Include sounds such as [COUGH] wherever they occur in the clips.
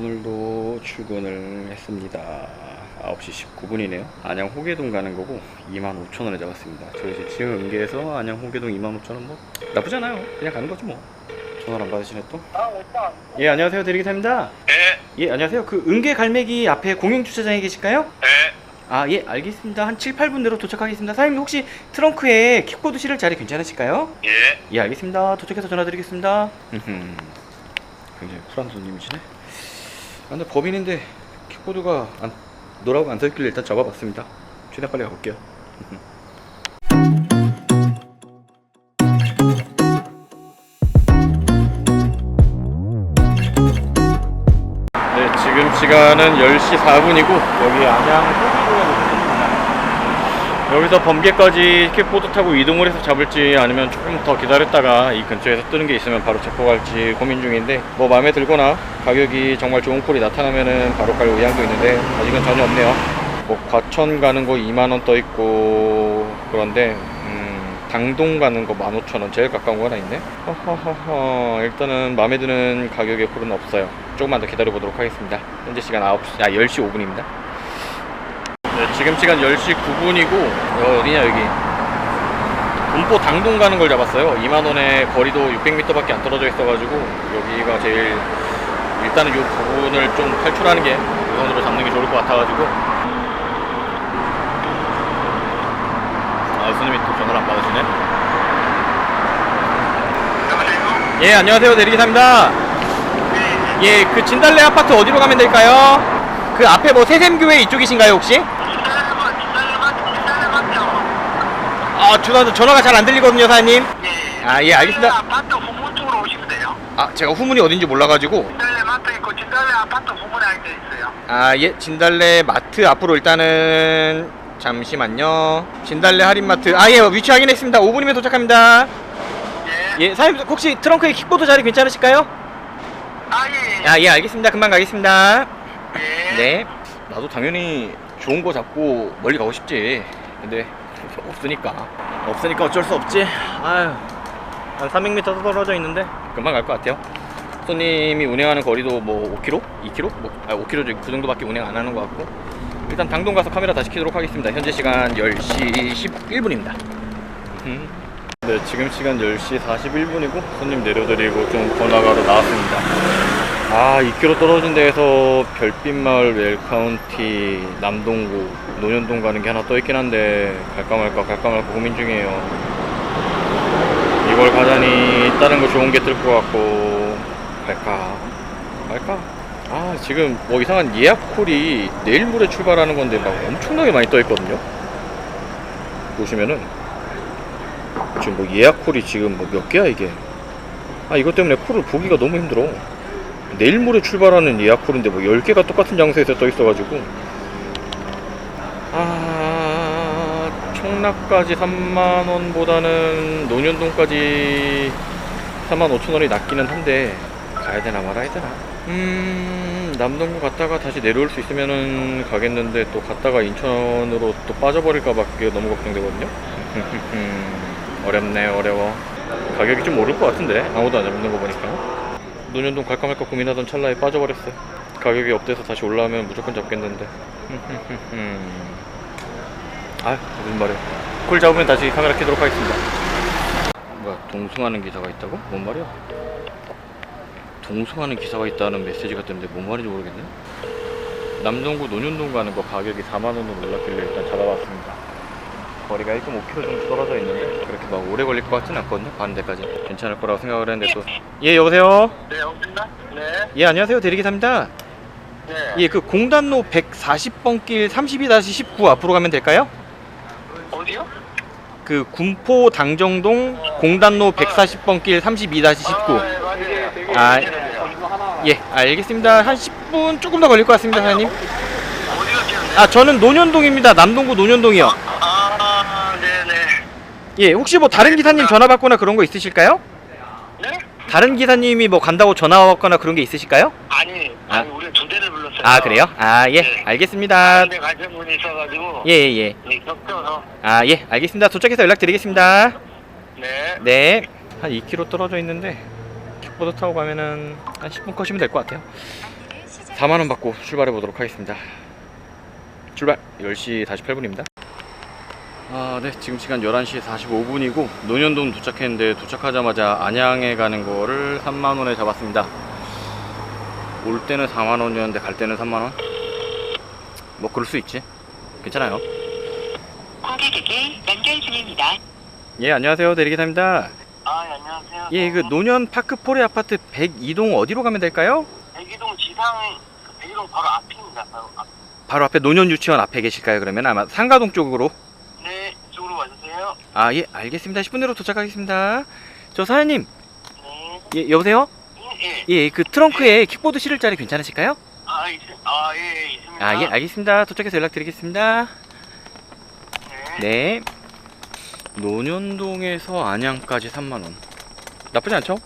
오늘도 출근을 했습니다. 9시 19분이네요. 안양 호계동 가는 거고 25,000원에 잡았습니다. 저희 이제 지금 은계에서 안양 호계동 25,000원 뭐 나쁘잖아요. 그냥 가는 거죠 뭐. 전화를 안 받으시네 또. 아, 오빠. 예 안녕하세요 대리기사입니다. 네, 예 안녕하세요. 그 은계 갈매기 앞에 공영 주차장에 계실까요? 네. 아예 알겠습니다. 한 7, 8분 내로 도착하겠습니다. 사장님 혹시 트렁크에 킥보드 실을 자리 괜찮으실까요? 예. 예 알겠습니다. 도착해서 전화드리겠습니다. [LAUGHS] 굉장히 쿨한 손님이시네. 아, 근데 법인인데 킥보드가 안, 노라고 안 써있길래 일단 잡아봤습니다. 최대한 빨리 가볼게요. 네 지금 시간은 10시 4분이고 여기 안양 호기도에 도착했습니다. 여기서 범계까지 킥보드 타고 이동을 해서 잡을지 아니면 조금 더 기다렸다가 이 근처에서 뜨는 게 있으면 바로 잡고 갈지 고민 중인데 뭐 마음에 들거나 가격이 정말 좋은 콜이 나타나면은 바로 갈 의향도 있는데 아직은 전혀 없네요. 뭐 과천 가는 거 2만 원 떠 있고 그런데 음, 당동 가는 거 15,000원 제일 가까운 거 하나 있네. 허허허허 일단은 마음에 드는 가격의 콜은 없어요. 조금만 더 기다려 보도록 하겠습니다. 현재 시간 9시 아 10시 5분입니다. 네, 지금 시간 10시 9분이고 어, 어디냐 여기 군포 당동 가는 걸 잡았어요 2만원에 거리도 600m밖에 안 떨어져 있어가지고 여기가 제일 일단은 이 부분을 좀 탈출하는 게 우선으로 잡는 게 좋을 것 같아가지고 아 손님이 또 전화를 안 받으시네? 예 안녕하세요 대리기사입니다 네. 예그 진달래 아파트 어디로 가면 될까요? 그 앞에 뭐 세샘교회 이쪽이신가요 혹시? 기다려봐, 기다려봐, 기다려봤죠? 아 전화, 전화가 잘 안 들리거든요 사장님 예. 아, 예, 알겠습니다. 아파트 후문 쪽으로 오시면 돼요. 아 제가 후문이 어딘지 몰라가지고 진달래 마트 있고 진달래 아파트 후문에 앉아 있어요. 아, 예, 진달래 마트 앞으로 일단은 잠시만요. 진달래 할인마트. 아, 예, 위치 확인했습니다. 5분이면 도착합니다. 예. 예, 사장님 혹시 트렁크에 킥보드 자리 괜찮으실까요? 아, 예. 예. 아, 예, 알겠습니다. 금방 가겠습니다. 예. 네. 나도 당연히 좋은 거 잡고 멀리 가고 싶지. 근데 없으니까. 없으니까 어쩔 수 없지. 아유. 한 300m 떨어져 있는데 금방 갈 것 같아요. 손님이 운행하는 거리도 뭐 5km? 2km? 뭐, 아, 5km 그 정도밖에 운행 안 하는 것 같고 일단 당동 가서 카메라 다시 켜도록 하겠습니다. 현재 시간 10시 11분입니다. 네, 지금 시간 10시 41분이고 손님 내려드리고 좀 번화가로 나왔습니다. 아, 2km 떨어진 데에서 별빛마을 웰카운티 남동구 논현동 가는 게 하나 떠 있긴 한데 갈까 말까 갈까 말까 고민 중이에요. 이걸 가자니 다른 거 좋은 게 뜰 것 같고 갈까 말까? 아 지금 뭐 이상한 예약 콜이 내일 모레 출발하는 건데 막 엄청나게 많이 떠 있거든요. 보시면은 지금 뭐 예약 콜이 지금 뭐 몇 개야 이게? 아 이것 때문에 콜을 보기가 너무 힘들어. 내일 모레 출발하는 예약 콜인데 뭐 10개가 똑같은 장소에서 떠 있어가지고. 아 청락까지 3만원보다는 논현동까지 45,000원이 낫기는 한데 가야 되나 말아야 되나? 음 남동구 갔다가 다시 내려올 수 있으면은 가겠는데 또 갔다가 인천으로 또 빠져버릴까봐 그게 너무 걱정되거든요. [LAUGHS] 어렵네 어려워. 가격이 좀 오를 것 같은데 아무도 안 잡는 거 보니까 논현동 갈까 말까 고민하던 찰나에 빠져버렸어요. 가격이 업돼서 다시 올라오면 무조건 잡겠는데. [LAUGHS] 아, 무슨 말이야. 콜 잡으면 다시 카메라 켜도록 하겠습니다. 뭐야, 동승하는 기사가 있다고? 뭔 말이야? 동승하는 기사가 있다는 메시지가 뜨는데 뭔 말인지 모르겠네. 남동구 논현동 가는 거 가격이 4만 원으로 올랐길래 일단 잡아봤습니다. 거리가 1.5km 정도 떨어져 있는데 그렇게 막 오래 걸릴 것 같진 않거든요. 반대까지 괜찮을 거라고 생각을 했는데 또예 여보세요. 네, 여보세요? 네. 예 안녕하세요 대리기사입니다. 네. 예 그 공단로 140번 길 32-19 앞으로 가면 될까요? 어디요? 그 군포 당정동 공단로 140번 길 32-19. 아, 네, 맞아요. 아, 아, 예 알겠습니다. 한 10분 조금 더 걸릴 것 같습니다 사장님. 어디가 기억나요? 아 저는 논현동입니다. 남동구 논현동이요. 아. 예 혹시 뭐 다른 기사님 전화 받거나 그런 거 있으실까요? 네? 다른 기사님이 뭐 간다고 전화 왔거나 그런 게 있으실까요? 아니, 아. 아니, 우리 두 대를 불렀어요. 아 그래요? 아 예 네. 알겠습니다. 근데 가신 분이 있어가지고. 예 예. 예. 네, 겹쳐서. 아 예 알겠습니다. 도착해서 연락드리겠습니다. 네. 네. 한 2km 떨어져 있는데 킥보드 타고 가면은 한 10분 컷이면 될 것 같아요. 4만 원 받고 출발해 보도록 하겠습니다 출발 10시 48분입니다 아, 네. 지금 시간 11시 45분이고 논현동 도착했는데 도착하자마자 안양에 가는 거를 3만 원에 잡았습니다. 올 때는 4만 원이었는데 갈 때는 3만 원. 뭐 그럴 수 있지. 괜찮아요. 고객에게 연결 중입니다. 예, 안녕하세요. 대리기사입니다. 아, 예, 안녕하세요. 예, 그 논현 파크 포레 아파트 102동 어디로 가면 될까요? 대기동 지상, 그 대기동 바로 앞입니다. 바로 앞. 바로 앞에 논현 유치원 앞에 계실까요? 그러면 아마 상가동 쪽으로. 아, 예, 알겠습니다. 10분 내로 도착하겠습니다. 저 사장님, 네. 예, 여보세요? 예, 예. 예, 그 트렁크에 킥보드 실을 자리 괜찮으실까요? 아, 있, 아, 예, 예, 있습니다. 아, 예, 알겠습니다. 도착해서 연락드리겠습니다. 네. 네. 논현동에서 안양까지 3만원. 나쁘지 않죠?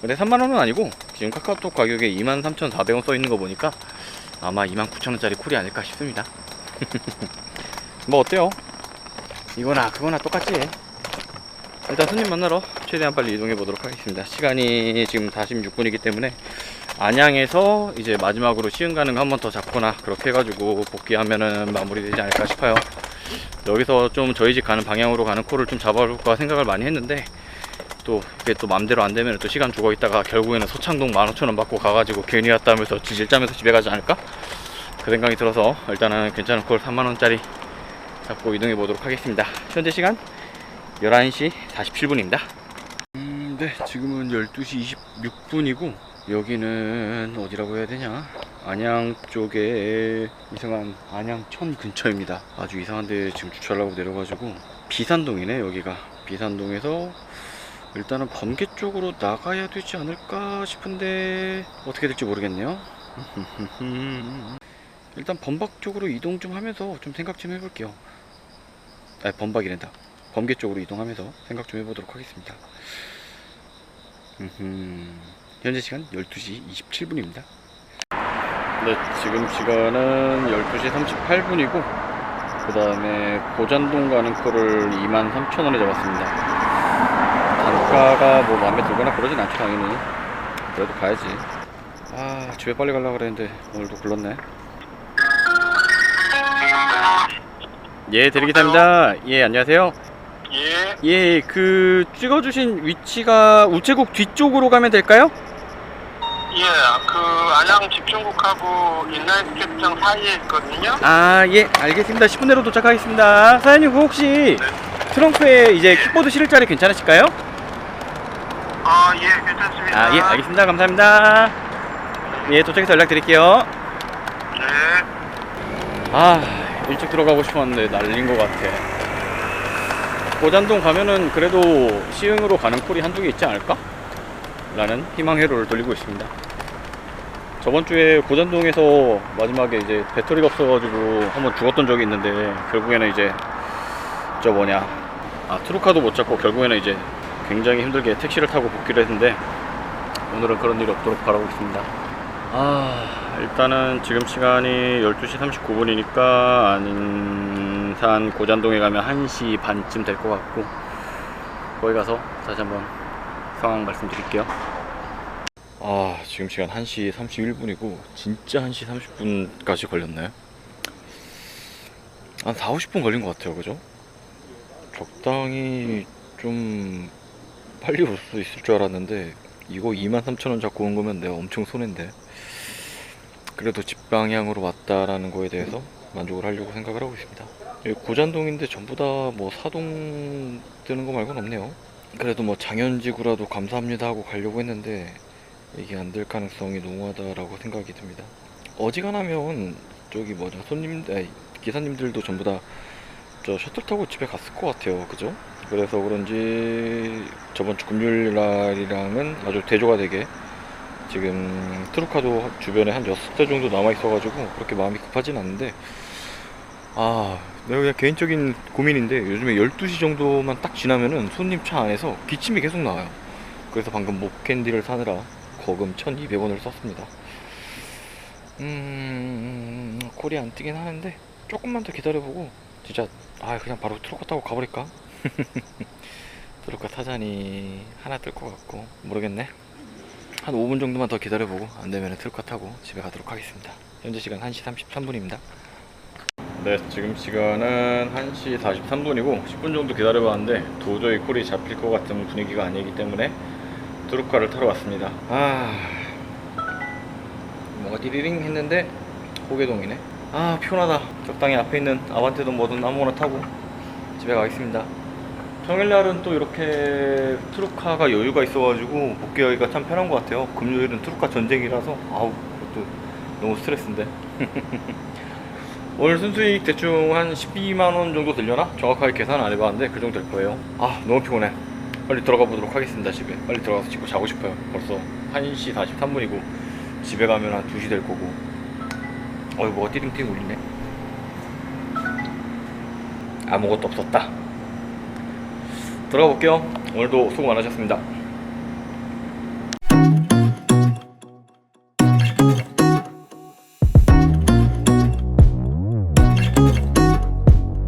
근데 3만원은 아니고, 지금 카카오톡 가격에 23,400원 써 있는 거 보니까 아마 29,000원짜리 쿨이 아닐까 싶습니다. [LAUGHS] 뭐 어때요? 이거나 그거나 똑같지? 일단 손님 만나러 최대한 빨리 이동해 보도록 하겠습니다. 시간이 지금 46분이기 때문에 안양에서 이제 마지막으로 시흥 가는 거 한 번 더 잡거나 그렇게 해가지고 복귀하면은 마무리되지 않을까 싶어요. 여기서 좀 저희 집 가는 방향으로 가는 코를 좀 잡아볼까 생각을 많이 했는데 또 이게 또 맘대로 안 되면 또 시간 죽어 있다가 결국에는 소창동 15,000원 받고 가가지고 괜히 왔다 하면서 지질 짜면서 집에 가지 않을까? 그 생각이 들어서 일단은 괜찮은 콜 3만원짜리 잡고 이동해 보도록 하겠습니다. 현재 시간 11시 47분입니다. 음, 네, 지금은 12시 26분이고 여기는 어디라고 해야 되냐? 안양 쪽에 이상한 안양천 근처입니다. 아주 이상한데 지금 주차하려고 내려가지고 비산동이네 여기가 비산동에서 일단은 번개 쪽으로 나가야 되지 않을까 싶은데 어떻게 될지 모르겠네요. [LAUGHS] 일단 범박 쪽으로 이동 좀 하면서 좀 생각 좀 해볼게요. 아 범박이란다. 범계 쪽으로 이동하면서 생각 좀 해보도록 하겠습니다. 음흠. 현재 시간 12시 27분입니다. 네, 지금 시간은 12시 38분이고, 그 다음에 고잔동 가는 코를 23,000원에 잡았습니다. 단가가 뭐 마음에 들거나 그러진 않죠, 당연히. 그래도 가야지. 아, 집에 빨리 가려고 그랬는데, 오늘도 굴렀네. 예, 대리기사입니다. 예, 안녕하세요. 예. 예, 그 찍어주신 위치가 우체국 뒤쪽으로 가면 될까요? 예, 그 안양 집중국하고 인라인 스케이트장 사이에 있거든요. 아, 예, 알겠습니다. 10분 내로 도착하겠습니다. 사장님, 그 혹시 트렁크에 이제 킥보드 실을 자리 괜찮으실까요? 아, 예, 괜찮습니다. 아, 예, 알겠습니다. 감사합니다. 예, 도착해서 연락드릴게요. 네. 아, 일찍 들어가고 싶었는데 날린 것 같아. 고잔동 가면은 그래도 시흥으로 가는 콜이 한두 개 있지 않을까? 라는 희망 회로를 돌리고 있습니다. 저번 주에 고잔동에서 마지막에 이제 배터리가 없어가지고 한번 죽었던 적이 있는데 결국에는 이제 저 뭐냐 아 트루카도 못 잡고 결국에는 이제 굉장히 힘들게 택시를 타고 복귀를 했는데 오늘은 그런 일이 없도록 바라고 있습니다. 아 일단은 지금 시간이 12시 39분이니까 안산 고잔동에 가면 1시 반쯤 될 것 같고 거기 가서 다시 한번 상황 말씀드릴게요 아 지금 시간 1시 31분이고 진짜 1시 30분까지 걸렸나요? 한 4, 50분 걸린 것 같아요 그죠? 적당히 좀 빨리 올 수 있을 줄 알았는데 이거 23,000원 잡고 온 거면 내가 엄청 손해인데 그래도 집 방향으로 왔다라는 거에 대해서 만족을 하려고 생각을 하고 있습니다. 여기 고잔동인데 전부 다 뭐 사동 뜨는 거 말고는 없네요. 그래도 뭐 장현지구라도 감사합니다 하고 가려고 했는데 이게 안 될 가능성이 농후하다라고 생각이 듭니다. 어지간하면 저기 뭐냐 손님, 아니, 기사님들도 전부 다 저 셔틀 타고 집에 갔을 것 같아요. 그죠? 그래서 그런지 저번 주 금요일 날이랑은 아주 대조가 되게 지금 트루카도 주변에 한 6대 정도 남아 있어가지고 그렇게 마음이 급하진 않는데 아 내가 그냥 개인적인 고민인데 요즘에 12시 정도만 딱 지나면은 손님 차 안에서 기침이 계속 나와요. 그래서 방금 목캔디를 사느라 거금 1200원을 썼습니다. 음 콜이 안 뜨긴 하는데 조금만 더 기다려보고 진짜 아 그냥 바로 트루카 타고 가버릴까? [LAUGHS] 트루카 타자니 하나 뜰 것 같고 모르겠네 한 5분 정도만 더 기다려보고 안 되면 트럭카 타고 집에 가도록 하겠습니다. 현재 시간 1시 33분입니다. 네, 지금 시간은 1시 43분이고 10분 정도 기다려봤는데 도저히 콜이 잡힐 것 같은 분위기가 아니기 때문에 트럭카를 타러 왔습니다. 아, 뭔가 디리링 했는데 고개동이네. 아, 피곤하다. 적당히 앞에 있는 아반떼든 뭐든 아무거나 타고 집에 가겠습니다. 평일날은 또 이렇게 트루카가 여유가 있어가지고 복귀하기가 참 편한 것 같아요. 금요일은 트루카 전쟁이라서 아우 그것도 너무 스트레스인데. [LAUGHS] 오늘 순수익 대충 한 12만 원 정도 들려나? 정확하게 계산 안 해봤는데 그 정도 될 거예요. 아 너무 피곤해. 빨리 들어가 보도록 하겠습니다 집에. 빨리 들어가서 씻고 자고 싶어요. 벌써 1시 43분이고 집에 가면 한 2시 될 거고. 어이 뭐가 띠링띠링 울리네. 아무것도 없었다. 들어가 볼게요. 오늘도 수고 많으셨습니다.